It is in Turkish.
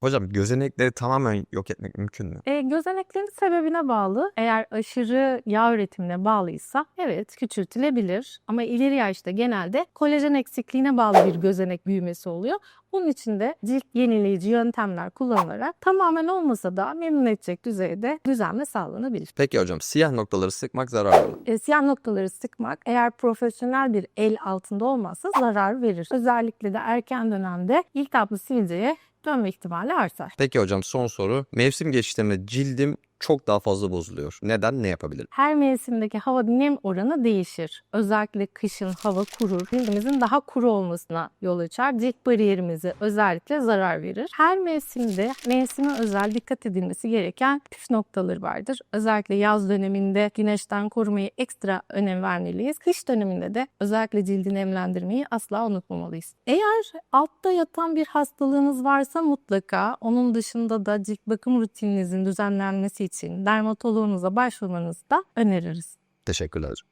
Hocam gözenekleri tamamen yok etmek mümkün mü? E, gözeneklerin sebebine bağlı. Eğer aşırı yağ üretimine bağlıysa evet küçültülebilir. Ama ileri yaşta genelde kolajen eksikliğine bağlı bir gözenek büyümesi oluyor. Bunun için de cilt yenileyici yöntemler kullanılarak tamamen olmasa da memnun edecek düzeyde düzenle sağlanabilir. Peki hocam siyah noktaları sıkmak zararlı mı? E, siyah noktaları sıkmak eğer profesyonel bir el altında olmazsa zarar verir. Özellikle de erken dönemde iltihaplı sivilceye dönme ihtimali artar. Peki hocam son soru. Mevsim geçişlerinde cildim çok daha fazla bozuluyor. Neden? Ne yapabilirim? Her mevsimdeki hava nem oranı değişir. Özellikle kışın hava kurur. Cildimizin daha kuru olmasına yol açar. Cilt bariyerimize özellikle zarar verir. Her mevsimde mevsime özel dikkat edilmesi gereken püf noktaları vardır. Özellikle yaz döneminde güneşten korumayı ekstra önem vermeliyiz. Kış döneminde de özellikle cildi nemlendirmeyi asla unutmamalıyız. Eğer altta yatan bir hastalığınız varsa mutlaka onun dışında da cilt bakım rutininizin düzenlenmesi için dermatoloğunuza başvurmanızı da öneririz. Teşekkürler.